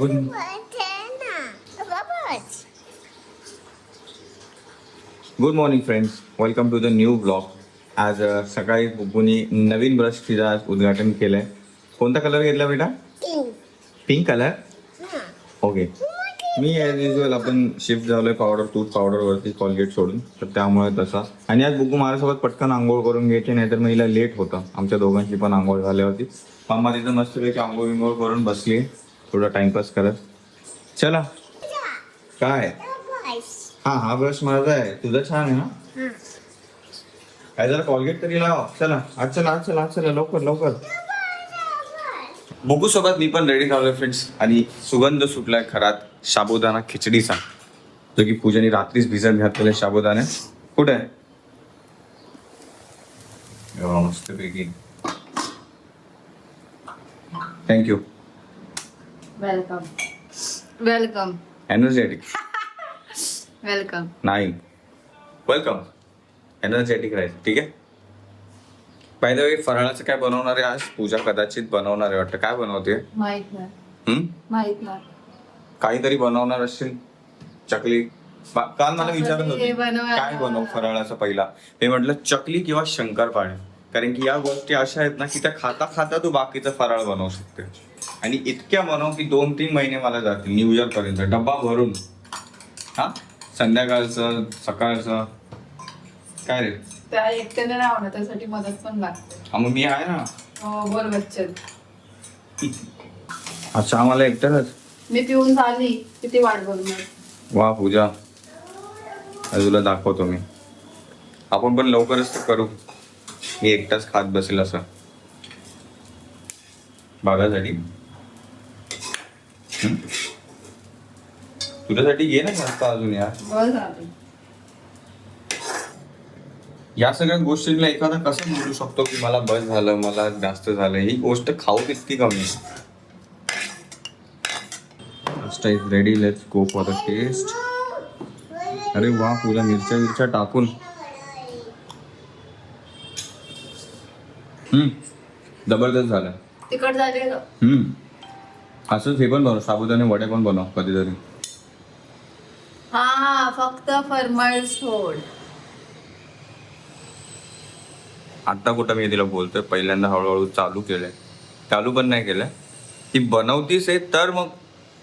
Good good morning friends welcome to the new blog आज सकाळी बुब्बूनी नवीन brush तिचं आज उद्घाटन केलंय. कोणता कलर घेतला बेटा? पिंक कलर ओके मी ॲज युजल आपण शिफ्ट झालोय पावडर टूथ पावडरवरती कॉलगेट सोडून. तर त्यामुळे तसा. आणि आज बुकू माझ्यासोबत पटकन आंघोळ करून घ्यायची नाहीतर मग हिला लेट होतं. आमच्या दोघांची पण आंघोळ झाल्यावरती. होती मम्मा तिथं मस्तपैकी आंघोळ विंघोळ करून बसली थोडा टाइमपास करत चला. काय? हा हा ब्रश माझा आहे. तुझा छान आहे ना? काय जरा कॉलगेट तरी लाव. चला. आज चला आज चला आज चला. लवकर लवकर. बघू सोबत मी पण रेडी झालोय फ्रेंड्स आणि सुगंध सुटलाय खरात साबुदाणा खिचडीचा. जो की पूजाने रात्रीच भिजत घातलेले साबुदाणे कुठे आहे? मस्त पैकी thank you welcome welcome energetic welcome नाही वेलकम एनर्जेटिक राहील ठीक आहे? बाय द वे फराळाचं काय बनवणार आहे आज? पूजा कदाचित बनवणार आहे वाटतं. काय बनवते? माहीत नाही. हम्म? माहीत नाही. काहीतरी बनवणार असशील चकली. बा- काल मला विचारत हे होती काय बनव फराळाचा पहिला? मी म्हटलं चकली किंवा शंकरपाळे. कारण की या गोष्टी अशा आहेत ना की त्या खाता खाता तू बाकीचं फराळ बनवू शकते. आणि इतक्या बनव की दोन तीन महिने मला जातील न्यू इयर पर्यंत. डब्बा भरून. हा? संध्याकाळचं सकाळचं. काय रे? त्या एकट्याने नाही होणार त्यासाठी मदत पण लागते. हा मग मी आहे ना? हो बोल बच्चन अच्छा आम्हाला एकट्याच मी पिऊन झाली. किती वाट बघणार? वा पूजा. आज तुला दाखवतो मी. आपण पण लवकरच ते करू. मी एकटाच खात बसेल असं. बागासाठी. हं? तुझ्यासाठी घे ना जास्त अजून झाली या सगळ्या गोष्टींना एखादा कसं म्हणू शकतो की मला बस झालं मला जास्त झालं? ही गोष्ट खाऊ कितकी कमी. Is ready let's go for the test अरे वा तुला मिरच्या मिरच्या टाकून. हम्म जबरदस्त झालं. तिकट झाली का? हम्म. असंच हे पण बनव साबुदाणे वडे पण बनव कधीतरी. हा फक्त सोड. आता कुठं मी तिला बोलतोय पहिल्यांदा हळूहळू चालू केलंय. चालू पण नाही केलंय. ती बनवतीस आहे तर मग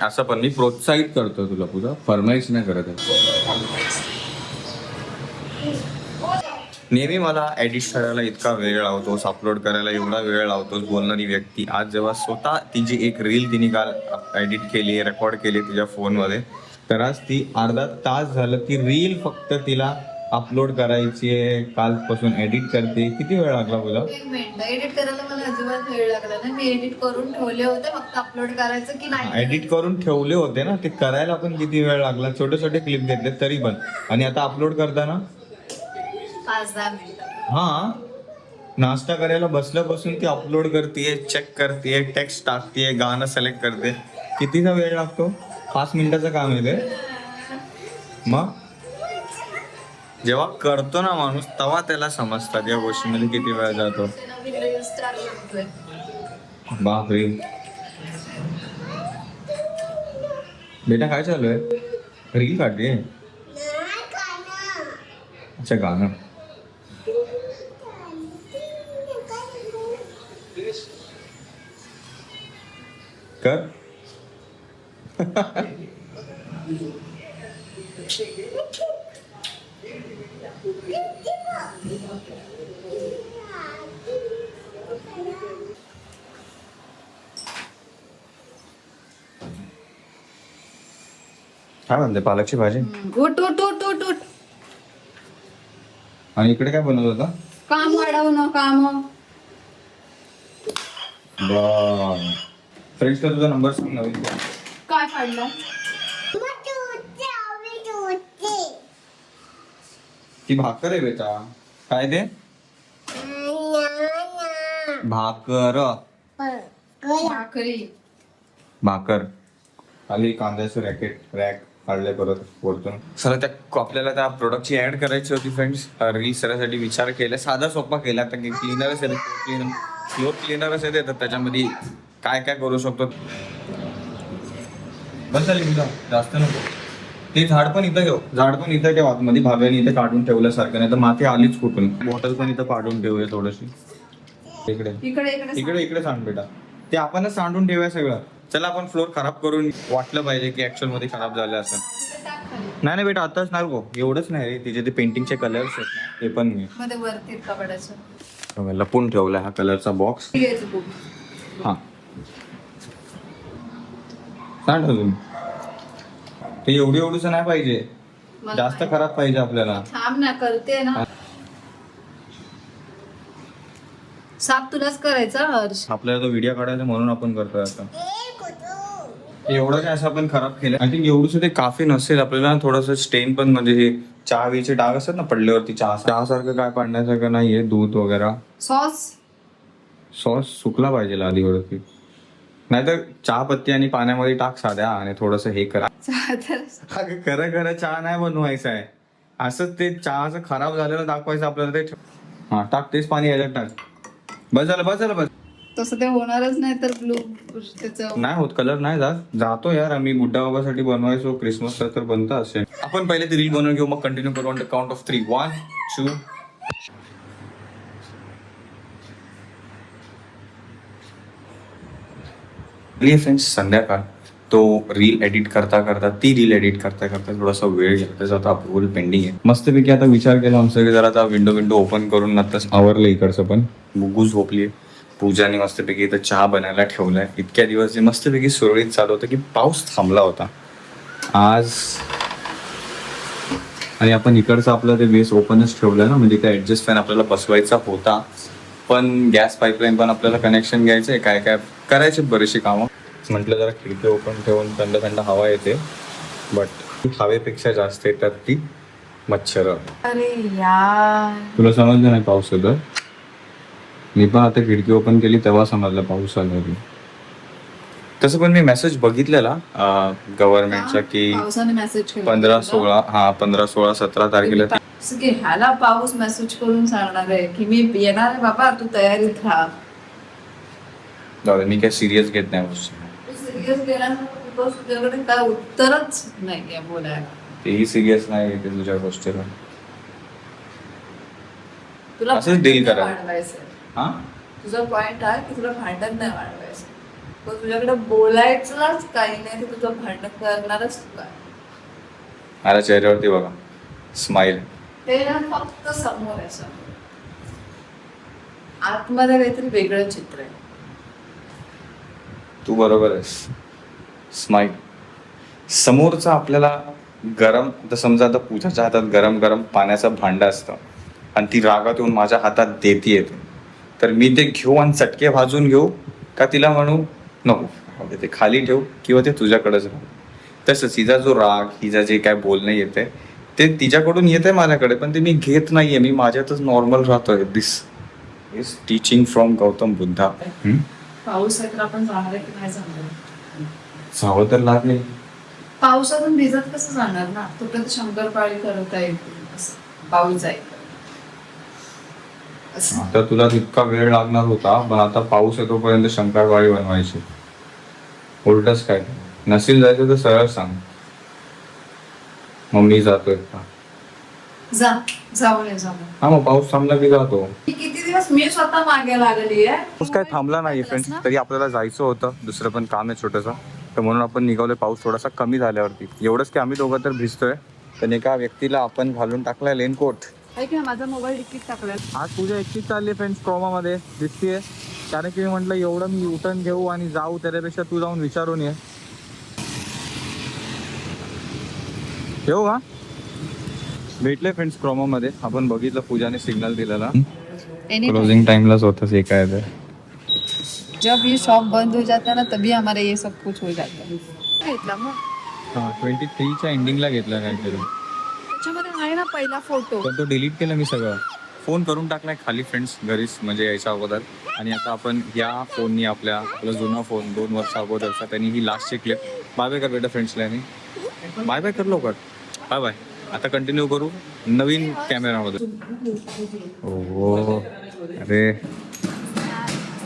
असं पण मी प्रोत्साहित करतो तुला पुढं फरमाईश नाही करत आहे. नेहमी मला एडिट करायला इतका वेळ लावतोस अपलोड करायला एवढा वेळ लावतोस बोलणारी व्यक्ती. आज जेव्हा स्वतः तिची एक रील तिने काल एडिट केली रेकॉर्ड केली तिच्या फोनमध्ये तर आज ती अर्धा तास झालं ती रील फक्त तिला अपलोड करायची आहे कालपासून एडिट करते. किती वेळ लागला बोला? एडिट करायला मला अजिबात वेळ लागला नाही मी एडिट करून ठेवले होते फक्त अपलोड करायचं की नाही? एडिट करून ठेवले होते ना ते करायला पण किती वेळ लागला. छोटे छोटे क्लिप घेतले तरी पण. आणि आता अपलोड करताना? पाच दहा मिनिटं हा. नाश्ता करायला बसल्यापासून ती अपलोड करते चेक करते टेक्स्ट टाकते गाणं सिलेक्ट करते कितीचा वेळ लागतो? पाच मिनिटाचं काम आहे ते. मग? जेव्हा करतो ना माणूस तेव्हा त्याला समजतात या गोष्टीमध्ये किती वेळ जातो. बापरे. बेटा काय चालू आहे? रील काढते अच्छा गाणं. कर. काय म्हणते पालकची भाजी. उठ उठ उठ उठ उठ. आणि इकडे काय बनवत होता? काम वाढवणं काम. का तुझा नंबर सांग नवीन काय काढलं? ती भाकर आहे बेटा. काय ते? भाकर. भाकरी. भाकर. खाली कांद्याचं रॅकेट रॅक काढले परत वरतून. सर त्या आपल्याला त्या प्रोडक्टची ऍड करायची होती फ्रेंड्स रील सरासाठी विचार केला साधा सोपा केला तर क्लिनरच आहे फ्लोर क्लिनरच येते तर त्याच्यामध्ये काय काय करू शकतो? बस झाली तुझा जास्त नको. ते झाड पण इथं ठेव झाड पण इथं ठेव आतमध्ये भाव्याने इथे काढून ठेवल्यासारखं नाही तर माती आलीच कुठून? बॉटल पण इथं काढून ठेवूया थोडीशी. इकडे. इकडे इकडे सांड बेटा. ते आपणच सांडून ठेवूया सगळं. चला आपण फ्लोर खराब करून वाटलं पाहिजे की ऍक्च्युअलमध्ये खराब झालं असं. नाही नाही बेटा आताच नाही गो एवढंच नाही रे. तिचे ते पेंटिंगचे कलर्स आहेत ना ते पण मी लपून ठेवला हा कलरचा बॉक्स हा. सांग अजून. ते एवढी एवढूच नाही पाहिजे. मला जास्त. खराब पाहिजे आपल्याला. थांब ना करते ना. साप तुलाच करायचा हर्ष? आपल्याला तो व्हिडिओ काढायचा म्हणून आपण करतोय आता. एवढं काय असं आपण खराब केलं? आय थिंक एवढं ते काफी नसेल. आपल्याला थोडस स्टेन पण म्हणजे हे चहा बीचे डाग असतात ना पडल्यावरती चहा चहा सारखं काय पाडण्यासारखं नाहीये दूध वगैरे. सॉस सॉस सुकला पाहिजे आधीवरती नाहीतर चहा पत्ती आणि पाण्यामध्ये टाक साध्या आणि थोडस हे करा. अगं खरं खरं चहा नाही बनवायचं आहे. असंच ते चहाचं खराब झालेलं दाखवायचं आपल्याला ते ठेव- हा टाक तेच पाणी याच्यात टाक. बस झालं बस झालं बस. तसं ते होणारच नाही तर ब्लू त्याचं नाही होत कलर नाही जात. जातो यार आम्ही बुड्ढा बाबासाठी बनवायचो क्रिसमसला तर बनतं असेल. आपण पहिले ती रील बनवून घेऊ मग कंटिन्यू करू. On count of three one two friends संध्याकाळ तो रील एडिट करता करता ती रील एडिट करता करता थोडासा वेळ गेला त्याचा आता अप्रुव्हल पेंडिंग आहे. मस्तपैकी आता विचार केला आमचं की जरा आता विंडो विंडो ओपन करून आता आवरलं इकडचं पण. गुगू झोपली आहे. पूजाने मस्तपैकी इथं चहा बनायला ठेवलाय. इतक्या दिवस जे मस्तपैकी सुरळीत चालू होतं की पाऊस थांबला होता. आज आणि आपण इकडचं आपलं ते वेस ओपनच ठेवलं ना म्हणजे ते ॲडजस्ट फॅन आपल्याला बसवायचा होता. पण गॅस पाईपलाईन पण आपल्याला कनेक्शन घ्यायचं आहे काय काय करायचे बरेचसे कामं. म्हटलं जरा खिडकी ओपन ठेवून थंड थंड हवा येते. बट हवेपेक्षा जास्त येतात ती मच्छर. अरे यार. तुला समजलं नाही पाऊस येतं मी पण आता खिडकी ओपन केली तेव्हा समजलं पाऊस आला तसं पण मी मेसेज बघितलेला गव्हर्नमेंटचा की पावसाने मेसेज केला पंधरा सोळा हा पंधरा सोळा सतरा तारखेला ती- असं की ह्याला पाऊस मेसेज करून सांगणार आहे की मी येणार आहे बाबा तू तयारीत राहा. जाऊ दे, मी काय सिरियस घेत नाही गोष्टी. सिरियस गेल्यानंतर तुझ्याकडे काय उत्तरच नाहीये बोलायला. तेही सिरियस नाही घेते तुझ्या गोष्टीला. तुला असंच भांडण deal नाही करा. वाढवायचंय. हा? तुझा पॉइंट आहे की तुला भांडण नाही वाढवायचं. पण तुझ्याकडे बोलायचंच काही नाही ते तुझं भांडण करणारच तू काय? माझ्या चेहऱ्यावरती बघा स्माइल ते ना फक्त समोर आहे समोर. आतमध्ये काहीतरी वेगळं चित्र आहे. तू बरोबर आहेस. स्माईल समोरचा आपल्याला गरम आता समजा आता पूजाच्या हातात गरम गरम पाण्याचं भांडं असतं आणि ती रागात येऊन माझ्या हातात देती येते तर मी ते घेऊ आणि चटके भाजून घेऊ का तिला म्हणू नको ते खाली ठेव किंवा ते तुझ्याकडेच राहू. तसंच हिचा जो राग हिचा जे काय बोलणं येते ते तिच्याकडून येते माझ्याकडे पण ते मी घेत नाहीये. मी माझ्यातच नॉर्मल राहतोय. This is teaching from Gautam Buddha पाऊस तर आपण जाणार आहे की नाही जाणार जावं तर लागले पावसातून भिजत कसं जाणार ना? तोपर्यंत शंकरपाळी करता येईल पाऊस जाईल. आता तुला तितका वेळ लागणार होता पण आता पाऊस येतोपर्यंत शंकरवाळी बनवायची. उलटच काय? नसेल जायचं तर सरळ सांग. मग मी जातोय का जा हा मग पाऊस थांबला की जातो. किती दिवस मी स्वतः मागे लागली आहे? पाऊस काय थांबला नाही फ्रेंड्स तरी आपल्याला जायचं होतं. दुसरं पण काम आहे छोटंसं. तर म्हणून आपण निघालोय पाऊस थोडासा कमी झाल्यावरती. एवढंच की आम्ही दोघं तर भिजतोय. पण एका व्यक्तीला आपण घालून टाकलाय लेनकोट ऐक ना माझा मोबाईल तिकीट टाकलाय. आज पूजा एकटीच चालली फ्रेंड्स क्रोमामध्ये दिसतीये. कारण की मी म्हटलं एवढं मी उठण घेऊ आणि जाऊ त्याच्यापेक्षा तू जाऊन विचारून ये. येऊ का? भेटले फ्रेंड्स क्रोमामध्ये आपण बघितलं पूजाने सिग्नल दिलेला. क्लोजिंग टाइमलाच होतं हे काय ते जब ये शॉप बंद हो जाता है ना तभी हमारा ये सब कुछ हो जाता है। घेतला मग? हा ट्वेंटी थ्रीच्या एंडिंगला घेतला काहीतरी. त्याच्यामध्ये आहे ना पहिला फोटो पण तो डिलीट केला मी सगळं. फोन करून टाकलाय खाली फ्रेंड्स घरीच म्हणजे यायच्या अगोदर. आणि आता आपण या फोननी आपल्या आपला जुना फोन दोन वर्ष अगोदरचा त्यांनी ही लास्टची क्लिप बाय बाय कर बेटा फ्रेंड्सला बाय बाय कर लवकर. बाय बाय आता कंटिन्यू करू नवीन कॅमेरामध्ये हो अरे.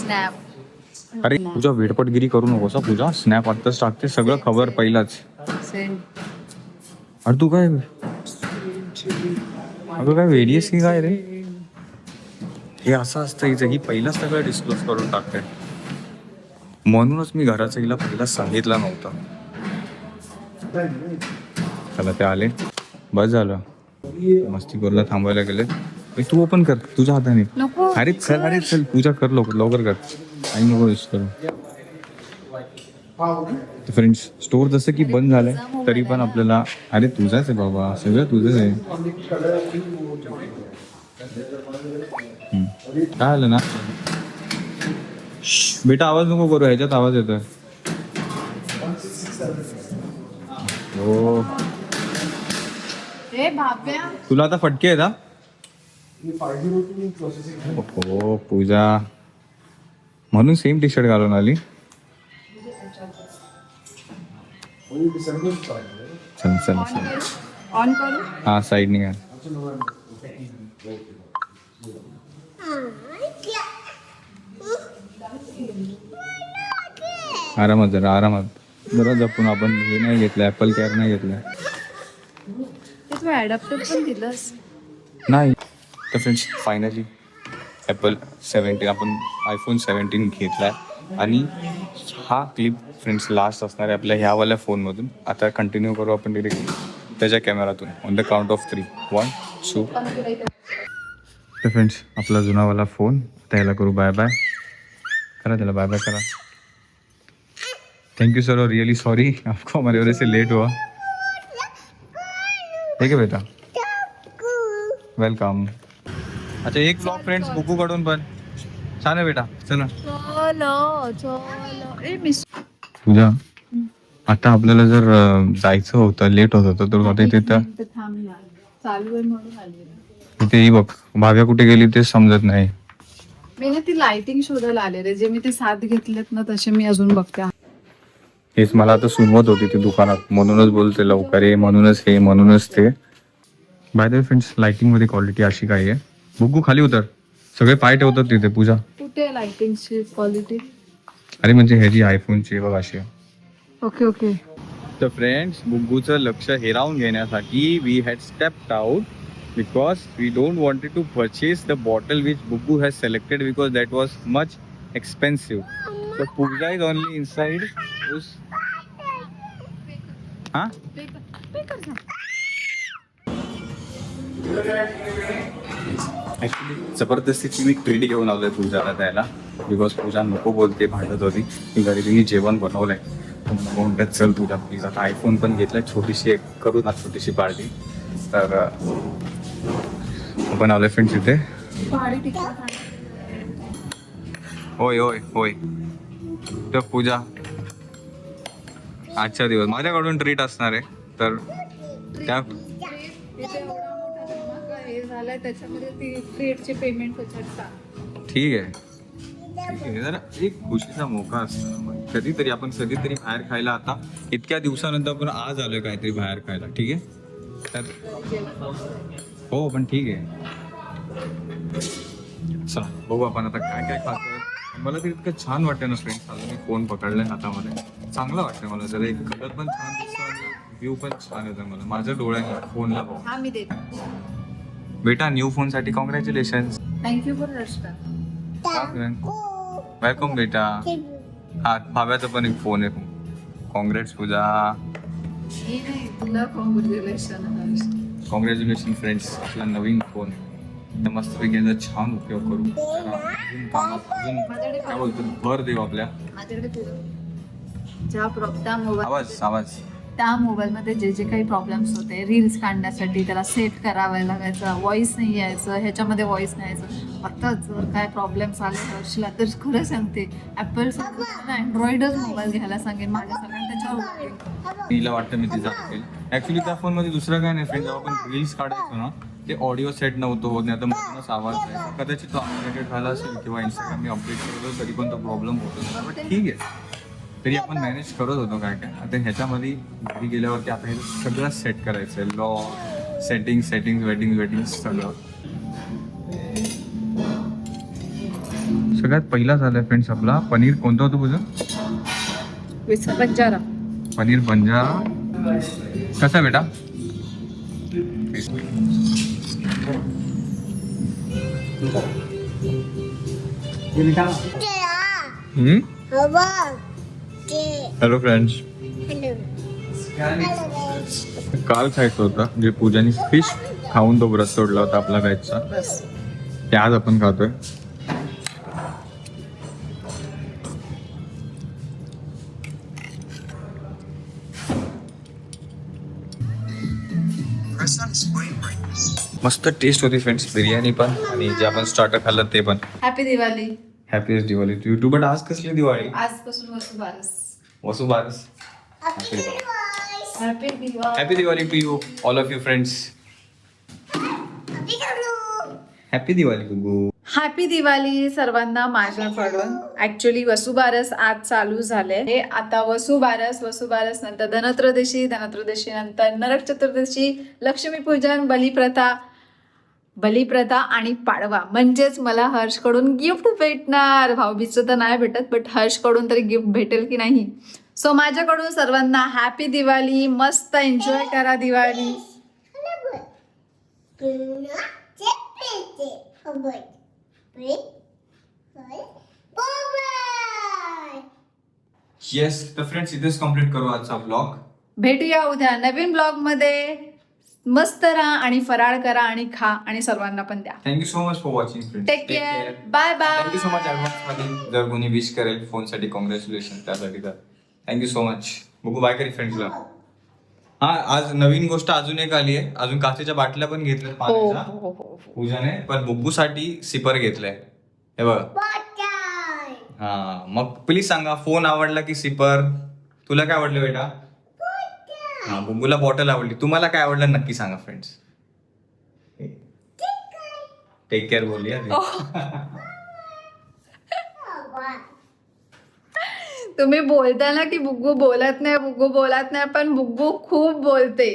स्नॅप अरे तुझ्या वेडपटगिरी करू नकोस पूजा. स्नॅप आत्ताच टाकते सगळं खबर पहिलाच. अरे तू काय? अगं काय वेडियस की काय रे? हे असं असतं हिचं ही पहिलाच सगळं डिस्क्लोज करून टाकते. म्हणूनच मी घराचं हिला पहिला सांगितलं नव्हतं. चला ते आले. बस झालं. मस्ती करूला थांबायला गेले. तू ओपन कर. तुझ्या हाताने. अरे चल अरे चल. पूजा कर लवकर. लवकर कर. आणि नको यूज करू. फ्रेंड्स स्टोर जसं की बंद झालंय तरी पण आपल्याला अरे तुझाच आहे बाबा. सगळं तुझंच आहे. काय आलं ना? बेटा आवाज नको करू. ह्याच्यात आवाज येतोय. हो. तुला आता फटके आहेत हा? हो पूजा. म्हणून सेम टी शर्ट घालून आली. चल चल चल. ऑन करू? हा साईड निघा. आरामात जरा आरामात. जरा जपून आपण हे नाही घेतलं ऍपल केअर नाही घेतलं ते तू ॲडॅप्टर पण दिलंस. नाही. तर फ्रेंड्स फायनली ॲपल सेवन्टीन आपण आयफोन सेवन्टीन घेतला आहे आणि हा क्लिप फ्रेंड्स लास्ट असणार आहे आपल्या ह्यावाल्या फोनमधून आता कंटिन्यू करू आपण डिरेक्ट त्याच्या कॅमेरातून on the count of three one two तर फ्रेंड्स आपला जुनावाला फोन त्याला करू बाय बाय करा त्याला बाय बाय करा. थैंक यू सर और रियली सॉरी आपको हमारे वजह से लेट हुआ. ठीक है बेटा. वेलकम अच्छा एक ब्लॉग फ्रेंड्स बुकू कडून पण. छान आहे बेटा. चला. चलो चलो. ए मिस तुझ्या आता आपल्याला जर अं, जायचं होतं लेट होत होतं तर आता इथे तर थांबला चालू आहे म्हणून आली इथे ही बघ भाव्या कुठे गेली ते समजत नाही. मी ना ती लाइटिंग शोधायला आले रे. जे मी ते साथ घेतलेत ना तसे मी अजून बघते. हेच मला आता सुनवत होती ती दुकानात. म्हणूनच बोलते लवकर ये म्हणूनच हे म्हणूनच ते. बाय द फ्रेंड्स लाइटिंगमध्ये क्वालिटी अशी काय आहे. बुकू खाली उतर. सगळे पाय ठेवतात तिथे पूजा. कुठे लाइटिंगची क्वालिटी अरे म्हणजे ह्याची आयफोनची बघ अशी ओके ओके तर फ्रेंड्स बुग्गूचं लक्ष हेरावून घेण्यासाठी we had stepped out because we don't wanted to purchase the bottle which Buggu has selected because that was much expensive तर पूजा इज ओनली इनसाइड उस हां ॲक्च्युली जबरदस्तीची मी ट्रीट घेऊन आलोय पूजाला द्यायला बिकॉज पूजा नको बोलते भांडत होती. की घरी तिने जेवण बनवलंय. म्हणतात चल तुझ्या प्लीज आता आयफोन पण घेतलाय छोटीशी एक करू ना छोटीशी पार्टी तर आपण आलोय फ्रेंड्स इथे. होय होय होय. तर पूजा. आजचा दिवस. माझ्याकडून ट्रीट असणार आहे. तर त्या ठीक आहे. ठीक आहे. जरा एक खुशीचा मोका असतो. मग. कधीतरी आपण कधीतरी बाहेर खायला आता इतक्या दिवसानंतर आपण आज आलोय काहीतरी बाहेर खायला. ठीक आहे? तर हो पण ठीक आहे. चला बघू आपण आता काय काय खातो मला ते इतकं छान वाटतं ना फ्रेंड्स आता मी फोन पकडलाय हातामध्ये. चांगलं वाटतं मला जरा एक कलर पण छान दिसतो आणि व्ह्यू पण छान येतो मला. माझ्या डोळ्याने फोनला हा मी देते. बेटा न्यू फोनसाठी congratulation thank you for welcome बेटा. हा भाव्याचा पण एक फोन आहे. कॉंग्रॅट्स पूजा. मी नाही तुला कॉंग्रॅच्युलेशन कॉंग्रॅच्युलेशन फ्रेंड्स आपला नवीन फोन तर मस्तपैकी याचा छान उपयोग करू अजून काय बोलतो? भर देऊ आपल्या. माझ्याकडे ज्या प्रॉ त्या मोबाईल आवाज आवाज. त्या मोबाईलमध्ये जे जे काही प्रॉब्लेम्स होते रील्स काढण्यासाठी त्याला सेट करावं लागायचं व्हॉइस नाही यायचं ह्याच्यामध्ये व्हॉइस नाही यायचं. आता जर काय प्रॉब्लेम्स आले हर्षला तर खरं सांगते ॲपल अँड्रॉइडच मोबाईल घ्यायला सांगेन माझ्या सगळ्यांना त्याच्यावर उपयोग. तिला वाटतं मी तिचा ऍक्च्युली त्या फोनमध्ये दुसरं काय नाही फ्रेंड जेव्हा आपण रील्स काढायचो ना. ते ऑडिओ सेट नव्हतं होत नाही आता मधूनच आवाज आहे कदाचित तो अपडेटेड झाला असेल किंवा इंस्टाग्राम मी अपडेट करत तरी पण तो प्रॉब्लेम होत बट ठीक आहे. तरी आपण मॅनेज करत होतो काय काय. आता ह्याच्यामध्ये घरी गेल्यावरती आता हे सगळं सेट करायचं आहे लॉ सेटिंग सेटिंग वेटिंग वेटिंग सगळं. सगळ्यात पहिला झालाय फ्रेंड्स आपला पनीर कोणतं होतं तुझं बंजारा. पनीर बंजारा. कसा बेटा? हॅलो फ्रेंड्स काल खायचं होतं जे पूजानी फिश खाऊन तो व्रत तोडला होता आपला बस ते आज आपण खातोय मस्त टेस्ट होती फ्रेंड्स बिर्याणी पण आणि जे आपण स्टार्टर खाल्लं ते पण. Happy Diwali happiest Diwali to you but आज कसली दिवाळी? आजपासून Vasu Baras Vasu Baras happy Diwali happy Diwali to you all of you friends happy Diwali Gugu happy Diwali सर्वांना माझ्याकडून ऍक्च्युली वसुबारस आज चालू झाले हे आता वसुबारस वसुबारस नंतर धनत्रयोदशी धनत्रयोदशी नंतर नरक चतुर्दशी लक्ष्मीपूजन बलिप्रथा बलिप्रथा आणि पाडवा. म्हणजेच मला हर्षकडून गिफ्ट भेटणार. भाऊबीजचं तर नाही भेटत बट हर्षकडून तरी गिफ्ट भेटेल की नाही? सो माझ्याकडून सर्वांना हॅपी दिवाळी. मस्त एन्जॉय करा दिवाळी. येस तर फ्रेंड्स इथेच कंप्लीट करू आजचा ब्लॉग भेटूया उद्या नवीन ब्लॉगमध्ये. मस्त राहा आणि फराळ करा आणि खा आणि सर्वांना पण द्या. Thank you so much for watching friends take care bye bye thank you so much ऍडव्हान्समध्ये जर कोणी विश करेल फोनसाठी कॉंग्रॅच्युलेशन त्यासाठी तर. थँक्यू सो मच बघू बाय करी फ्रेंड्सला हा आज नवीन गोष्ट अजून एक आली आहे. अजून काचेच्या बाटल्या पण घेतल्यात हो पाण्याच्या. हो हो. हो. पूजाने पण बुग्गूसाठी सिपर घेतलंय. हे बघ. हा मग प्लीज सांगा फोन आवडला की सिपर तुला काय आवडलं बेटा? हा बुग्गूला बॉटल आवडली. तुम्हाला काय आवडलं नक्की सांगा फ्रेंड्स टेक केअर बोलूया oh. तुम्ही बोलता ना की बुग्गू बोलत नाही बुग्गू बोलत नाही पण बुग्गू खूप बोलते.